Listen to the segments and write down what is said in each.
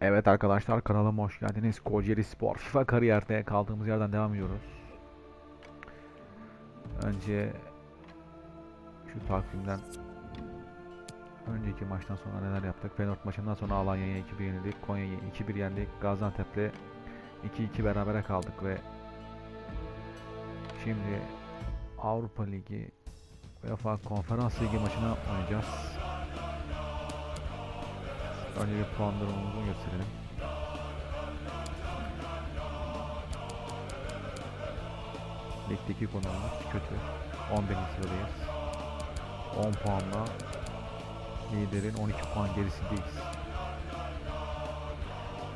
Evet arkadaşlar kanalıma hoş geldiniz. Kocaeli Spor FIFA kariyerde kaldığımız yerden devam ediyoruz. Önce şu takvimden önceki maçtan sonra neler yaptık? Feyenoord maçından sonra Alanya'ya 2-1 yenildik. Konya'yı 2-1 yendik. Gaziantep'le 2-2 berabere kaldık ve şimdi Avrupa Ligi UEFA Konferans Ligi maçına oynayacağız. Önce bir puan durumumuzu gösterelim. Ligdeki konumumuz kötü. 11. sıradayız. 10 puanla liderin 12 puan gerisindeyiz.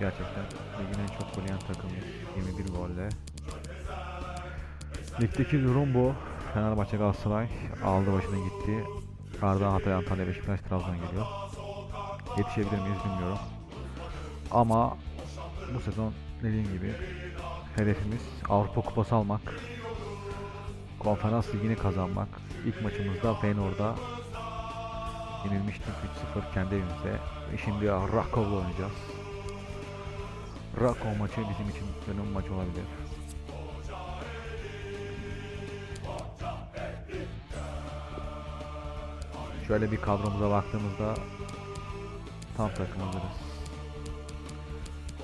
Gerçekten ligin en çok gol yiyen takımıyız. 21 golle. Ligdeki durum bu. Fenerbahçe Galatasaray aldı başına gitti. Arda Hatay Antalya Beşiktaş Trabzon geliyor. Yetişebilir miyiz bilmiyorum. Ama bu sezon dediğim gibi hedefimiz Avrupa Kupası almak. Konferans Ligi'ni kazanmak. İlk maçımızda Feyenoord'a yenilmiştik 3-0 kendi evimizde. Ve şimdi Rakov'la oynayacağız. Rakov maçı bizim için dönüm maçı olabilir. Şöyle bir kadromuza baktığımızda tam takım hazırız.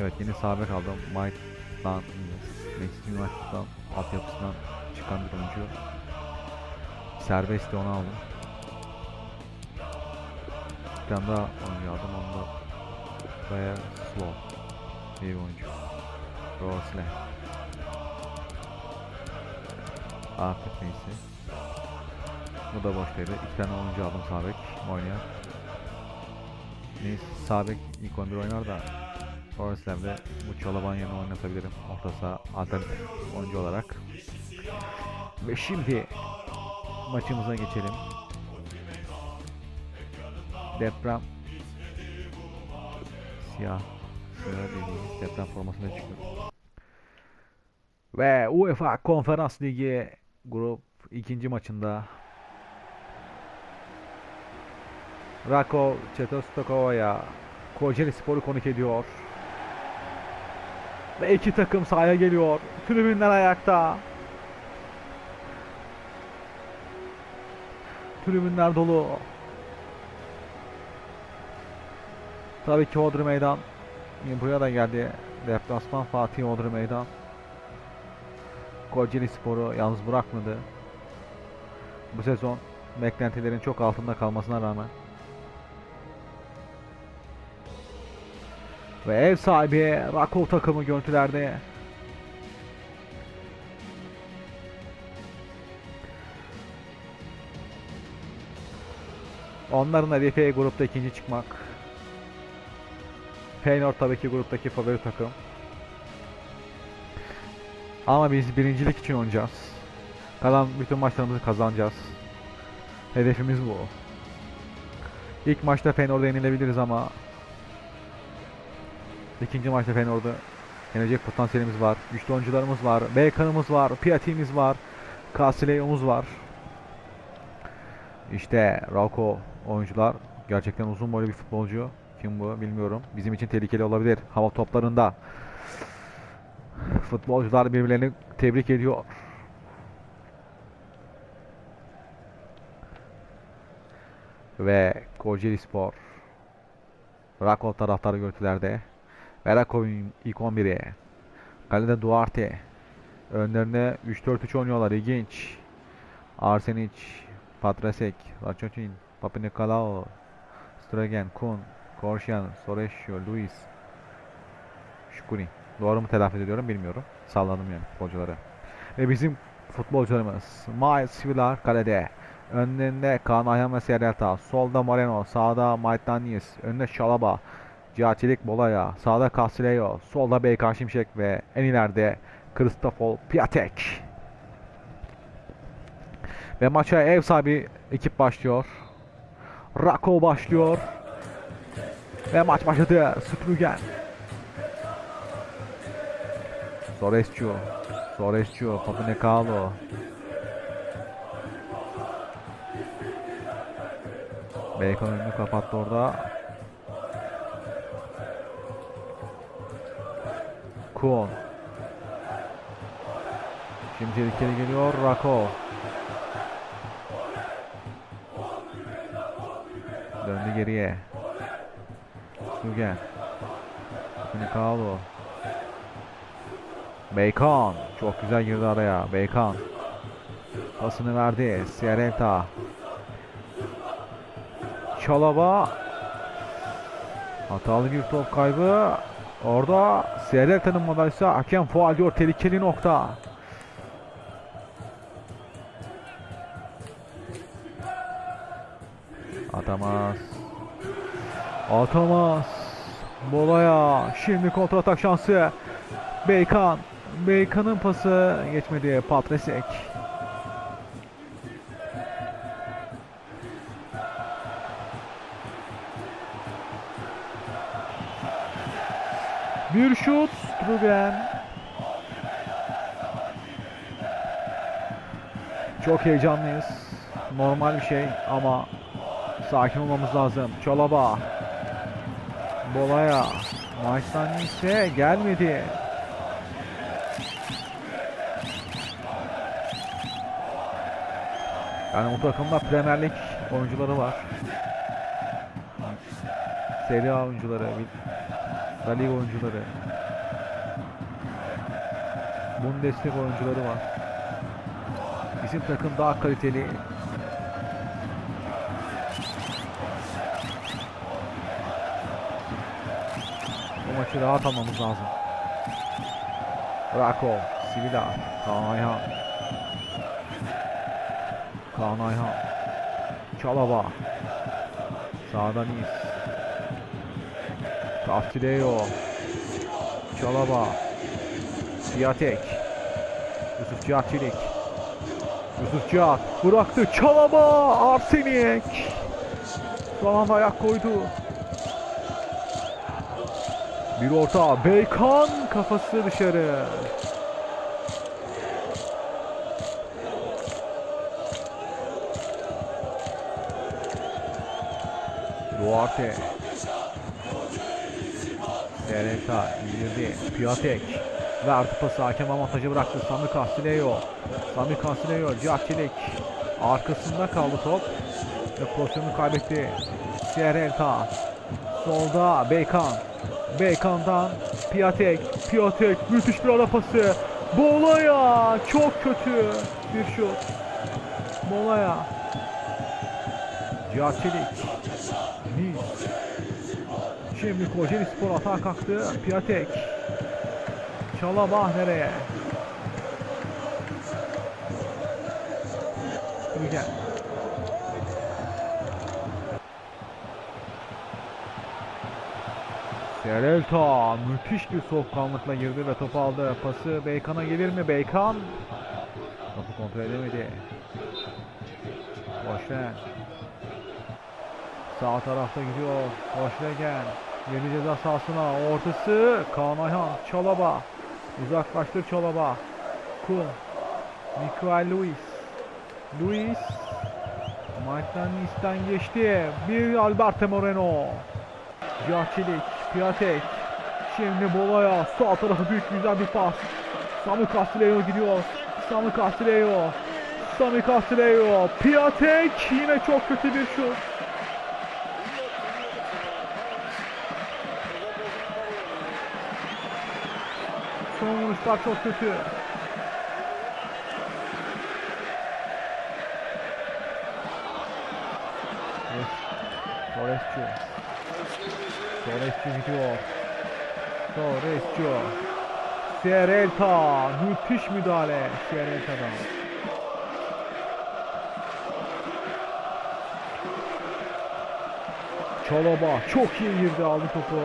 Evet yeni sabek aldım. Mike'dan Manchester United'dan altyapısından çıkan bir oyuncu. Serbest de onu aldım. Bir tane daha oyuncu aldım. Onu da Baya Slow bir oyuncu. Rosle. Afet neyse. Bu da boş devre. İki tane oyuncu aldım sabek oynayan. Neyse sabek ilk 11 oynar da Forest'lerde bu Çalaban yerine oynatabilirim. Orta saha alternatif oyuncu olarak. Ve şimdi maçımıza geçelim. Deprem siyah siyah dediğimiz deprem formasıyla çıkıyor. Ve UEFA Konferans Ligi grup ikinci maçında Rakov Çetostokova'ya Kocaeli Spor'u konuk ediyor. Ve iki takım sahaya geliyor. Tribünler ayakta. Tribünler dolu. Tabii ki Odri Meydan. Buraya da geldi. Deplasman Fatih Odri Meydan. Kocaeli Spor'u yalnız bırakmadı. Bu sezon beklentilerin çok altında kalmasına rağmen Ve ev sahibi Rakov takımı görüntülerde. Onların hedefi grupta ikinci çıkmak. Feyenoord tabii ki gruptaki favori takım. Ama biz birincilik için oynayacağız. Kalan bütün maçlarımızı kazanacağız. Hedefimiz bu. İlk maçta Feyenoord'a yenilebiliriz ama İkinci maçta Feyenoord'u yenecek potansiyelimiz var. Güçlü oyuncularımız var. Belkan'ımız var. Piati'miz var. Casileyo'muz var. İşte Rauko oyuncular gerçekten uzun boylu bir futbolcu. Kim bu bilmiyorum. Bizim için tehlikeli olabilir hava toplarında. Futbolcular birbirlerini tebrik ediyor. Ve Kocaeli Spor Rakov taraftarı görüntülerde. Verakov'un ilk 11'i. Kalede Duarte. Önlerine 3-4-3 oynuyorlar. İlginç. Arsenic, Patrasek, Rachotin, Papanikolaou, Stregen, Kun, Korsyan, Soresio, Luis, Şukuri. Doğru mu telaffuz ediyorum bilmiyorum. Salladım yani futbolcuları. Ve bizim futbolcularımız Miles Villar kalede. Önlerinde Kaan Ayhan ve Serelta. Solda Moreno. Sağda Maitanius. Önünde Şalaba. Cihaçelik Bolaya, sağda Castillejo, solda Beykan Şimşek ve en ileride Kristofol Piatek. Ve maça ev sahibi ekip başlıyor. Rako başlıyor. Ve maç başladı. Strugen. Sorescu. Sorescu. Papanekalo. Bacon önünü kapattı orada. Kuon. Şimdi tehlikeli geliyor Rako. Döndü geriye. Sugen. Finikalu. Bacon. Çok güzel girdi araya. Bacon. Pasını verdi. Sierreta. Çalaba. Hatalı bir top kaybı. Orada Sierreta'nın madalyası hakem faal diyor. Tehlikeli nokta. Atamaz. Atamaz. Bolaya. Şimdi kontratak şansı. Beykan. Beykan'ın pası geçmedi. Patresek. Çok heyecanlıyız. Normal bir şey ama sakin olmamız lazım. Çolaba. Bolaya. Maçtan ise gelmedi. Yani bu takımda Premier Lig oyuncuları var. Serie A oyuncuları, La Liga oyuncuları. Bundesliga oyuncuları var. Bizim takım daha kaliteli. Bu maçı rahat almamız lazım. Rako, Sivila, Kaan Ayhan. Kaan Ayhan. Çalaba. Sağdan İz. Castileo. Çalaba. Piatek. Yusuf Cihat Çelik. Yusuf Cihat bıraktı. Çalaba. Arsenik. Son ayak koydu. Bir orta. Beykan kafası dışarı. Duarte. Sereta indirdi. Piatek. Verdi pası hakem avantajı bıraktı. Sami Castileo. Sami Castileo. Cihatçilik. Arkasında kaldı top. Ve pozisyonu kaybetti. Sereta. Solda Beykan. Beykan'dan Piatek. Piatek. Müthiş bir ara pası. Bolaya. Çok kötü bir şut. Bolaya. Cihatçilik. Nice. Şimdi Kocaeli Spor atağa kalktı. Piatek. Çalabah nereye? Gel. Serelta müthiş bir soğukkanlıkla girdi ve topu aldı. Pası Beykan'a gelir mi? Beykan topu kontrol edemedi. Boşver. Sağ tarafta gidiyor. Boşvegen. Yeni ceza sahasına ortası. Kaan Ayhan. Çalaba. Uzaklaştır Çalaba. Kun. Mikael Luis. Luis. Maçtan isten geçti. Bir Alberto Moreno. Cahçelik. Piatek. Şimdi Bolaya. Sağ tarafı büyük güzel bir pas. Sami Castileo gidiyor. Sami Castileo. Sami Castileo. Piatek. Yine çok kötü bir şut. Vuruşlar çok kötü. Torrescu. Torrescu gidiyor. Torrescu. Sierrelta. Müthiş müdahale Sierrelta'dan. Çaloba çok iyi girdi aldı topu.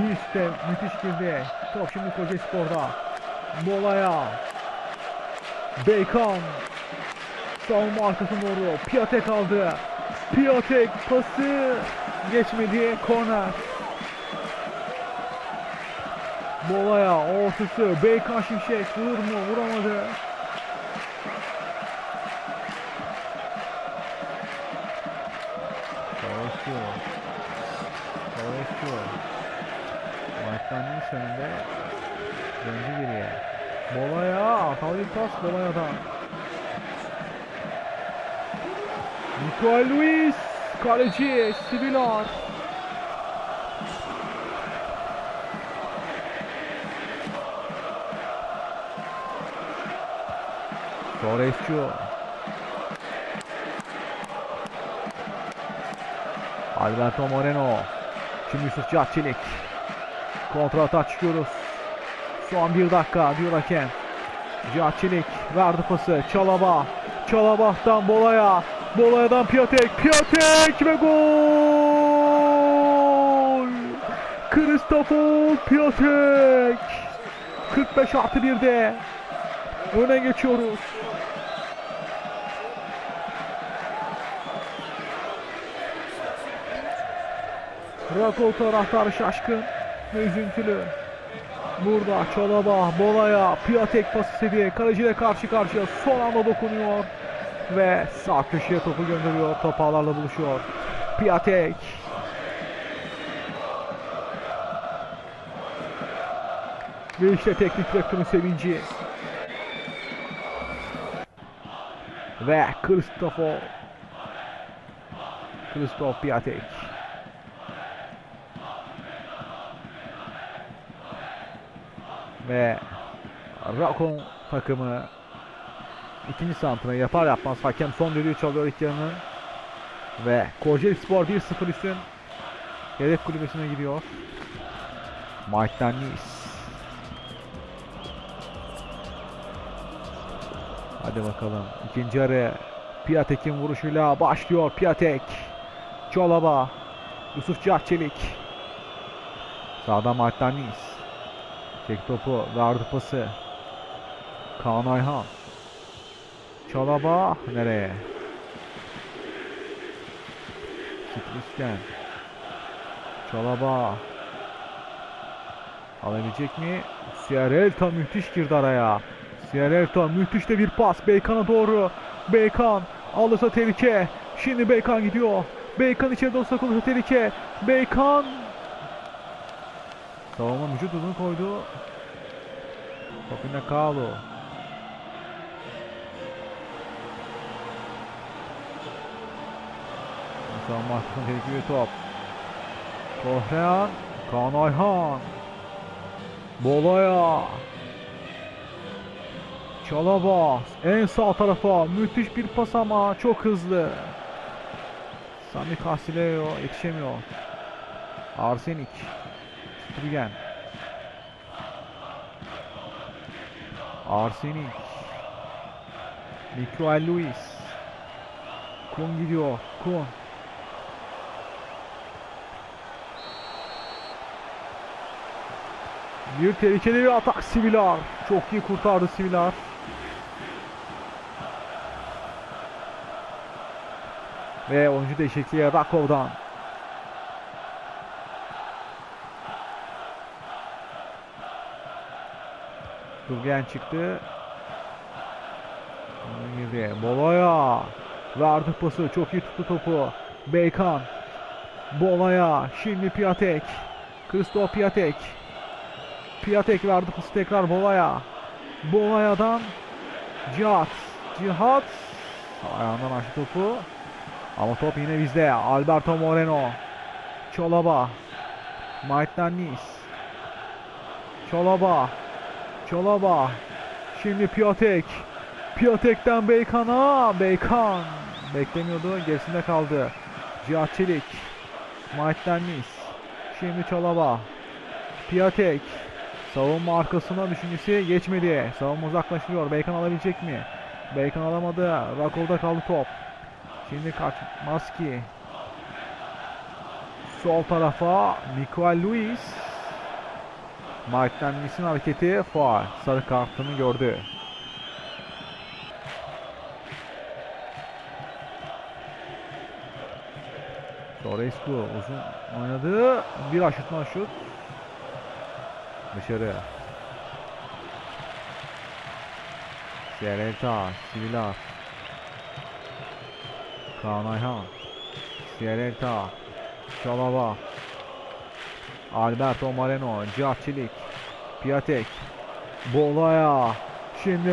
Nice müthiş girdi. Top şimdi Koca Spor'da. Molaya. Bacon. Savunma arkasına doğru. Piatek aldı. Piatek pası geçmedi. Korner. Molaya ortası. Bacon Şimşek vurur mu? Vuramadı. Torrescu. Torrescu. Maçtan sonunda Döndü geriye. Bolaya. Hatalı pas Bolaya'dan. Mikael Luis. Kaleci Sibilar. Torrescu. Alberto Moreno. Şimdi Yusuf Cihatçelik. Kontra atak çıkıyoruz. Son bir dakika diyor hakem. Cihatçelik verdi pası. Çalaba. Çalabah'tan Bolaya. Bolaya'dan Piatek. Piatek ve gol. Kristofor Piatek. 45 artı 1'de. Öne geçiyoruz. Rakol taraftarı şaşkın ve üzüntülü. Burada Çalaba, Bolaya, Piatek pas istedi. Kaleciyle karşı karşıya son anda dokunuyor. Ve sağ köşeye topu gönderiyor. Top ağlarla buluşuyor. Piatek. Ve işte teknik direktörün sevinci. Ve Kristofor. Kristof Piatek. Ve Rakon takımı ikinci santına yapar yapmaz hakem son düdüğü çalıyor ilk yarının. Ve Kocaeli Spor 1-0 üstün yedek kulübesine gidiyor. Mike Dennis. Hadi bakalım. İkinci yarı Piatek'in vuruşuyla başlıyor. Piatek. Çolaba. Yusuf Cihatçelik. Sağda Mike Dennis. Çek topu. Verdi pası. Kaan Ayhan. Çalaba. Nereye? Sıkmışken. Çalaba. Alabilecek mi? Sierrelta müthiş girdi araya. Sierrelta müthiş de bir pas. Beykan'a doğru. Beykan. Alırsa tehlike. Şimdi Beykan gidiyor. Beykan içeride olsa kalırsa tehlike. Beykan Savunma vücut hızını koydu. Topina Kalu. Savunma hakkında tehlikeli bir top. Kohreyan. Kaan Ayhan. Bolaya. Çalaba. En sağ tarafa. Müthiş bir pas ama çok hızlı. Sami Casileo yetişemiyor. Arsenik. Strügen. Arsenik. Mikael Luis. Kun gidiyor. Kun. Bir tehlikeli bir atak Sivilar. Çok iyi kurtardı Sivilar. Ve oyuncu değişikliği Rakov'dan. Durgen çıktı. Girdi. Bolaya. Verdi pası. Çok iyi tuttu topu. Beykan. Bolaya. Şimdi Piatek. Kristof Piatek. Piatek verdi pası tekrar Bolaya. Bolaya'dan Cihat. Cihat. Ayağından açtı topu. Ama top yine bizde. Alberto Moreno. Çolaba. Mike Nis. Çolaba. Çolaba. Şimdi Piatek. Piatek'ten Beykan'a. Beykan. Beklemiyordu. Gerisinde kaldı. Cihat Çelik. Mike. Şimdi Çolaba. Piatek. Savunma arkasına düşüncesi geçmedi. Savunma uzaklaşıyor. Beykan alabilecek mi? Beykan alamadı. Rakov'da kaldı top. Şimdi kaçmaz ki. Sol tarafa Mikael Luis. Dennis'in hareketi faul. Sarı kartını gördü. Sorescu uzun oynadı. Bir aşırtma şut. Dışarı. Sierreta, Sivilar. Kaan Ayhan. Sierreta. Çalaba. Alberto Moreno, Cihat Çelik, Piatek, Bolaya. Şimdi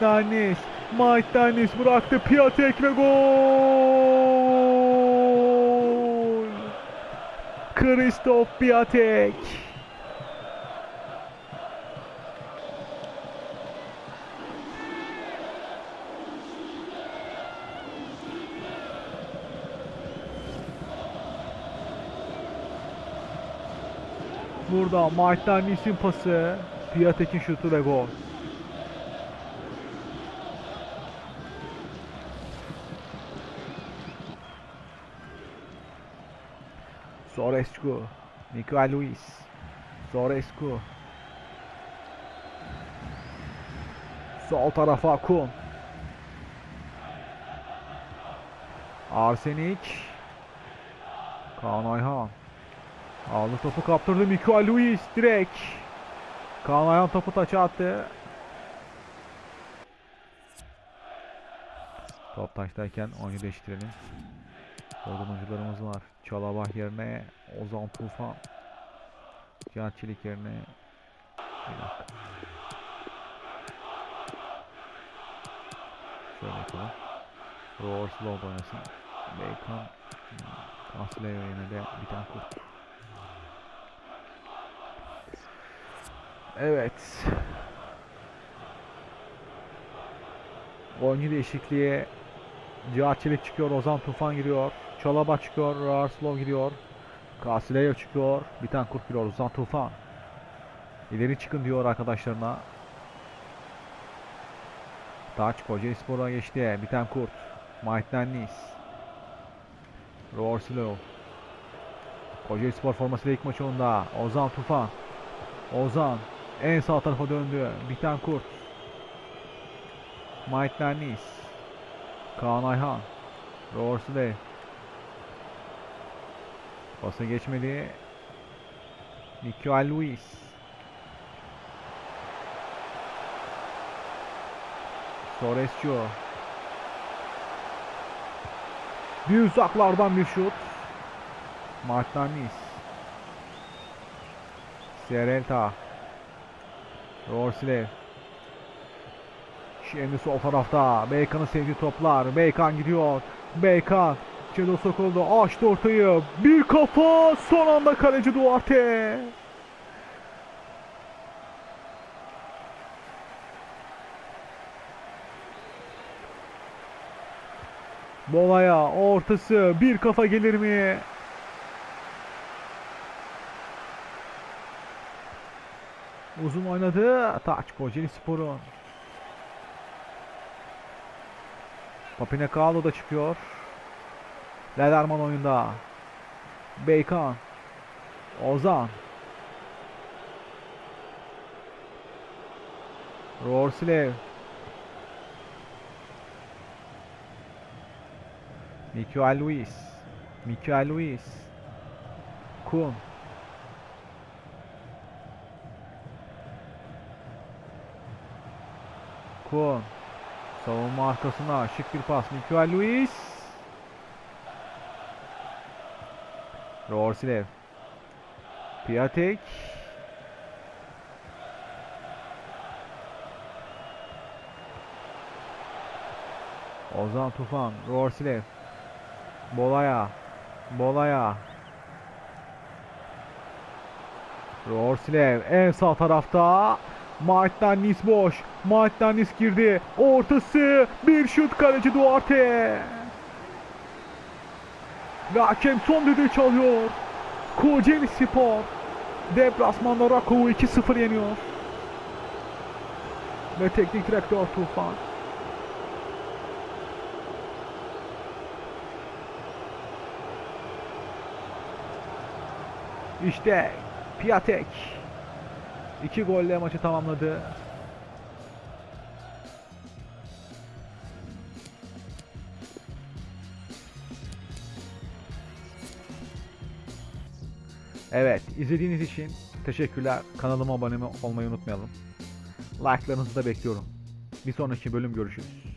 Danis. Mike Danis bıraktı. Piatek ve gol. Kristof Piatek. Burada Mike Danis'in pası. Piatek'in şutu ve gol. Sorescu. Mikael Luis. Sorescu. Sol tarafa Kun. Arsenik. Kaan Ayhan. Aldı topu kaptırdı Mikael Luis direkt. Kaan Ayhan topu taça attı. Top taştayken oyuncu değiştirelim. Oradan oyuncularımız var. Çalabah yerine Ozan Tufan. Cihat Çelik yerine bir dakika. Şöyle yapalım. Roar Slow oynasın. Bacon. Casleo yerine de bir tane kurt. Evet. Oyuncu değişikliğe Cihat Çelik çıkıyor, Ozan Tufan giriyor. Çalaba çıkıyor, Rarslow giriyor. Kasileyo çıkıyor, Bitankurt giriyor, Ozan Tufan. İleri çıkın diyor arkadaşlarına. Taç Kocaeli Spor'a geçti. Bitankurt, Mike Dennis. Rarslow. Kocaeli Spor formasıyla ilk maçı onda. Ozan Tufan. Ozan en sağ tarafa döndü. Bitankurt. Mike Dennis. Kaan Ayhan. Rorsle. Pası geçmedi. Mikael Luis. Sorescu. Bir uzaklardan bir şut. Martanis. Serelta. Rorslev. Şimdi sol tarafta Beykan'ın sevdiği toplar. Beykan gidiyor. Beykan içeri sokuldu. Açtı ortayı. Bir kafa. Son anda kaleci Duarte. Bolaya ortası. Bir kafa gelir mi? Uzun oynadı. Taç Kocaeli Spor'un. Papinekalo da çıkıyor. Lederman oyunda. Beykan. Ozan. Rorslev. Mikael Luis. Mikael Luis. Kun. Kun. Savunma arkasına şık bir pas. Mikael Luis. Rorslev. Piatek. Ozan Tufan. Rorslev. Bolaya. Bolaya. Rorslev en sağ tarafta. Mart'tan Nis boş. Mart'tan Nis girdi. Ortası. Bir şut kaleci Duarte. Ve hakem son düdüğü çalıyor. Kocaeli Spor. Deplasmanda Rakov'u 2-0 yeniyor. Ve teknik direktör Tufan. İşte Piatek. İki golle maçı tamamladı. Evet, izlediğiniz için teşekkürler. Kanalıma abone olmayı unutmayalım. Like'larınızı da bekliyorum. Bir sonraki bölüm görüşürüz.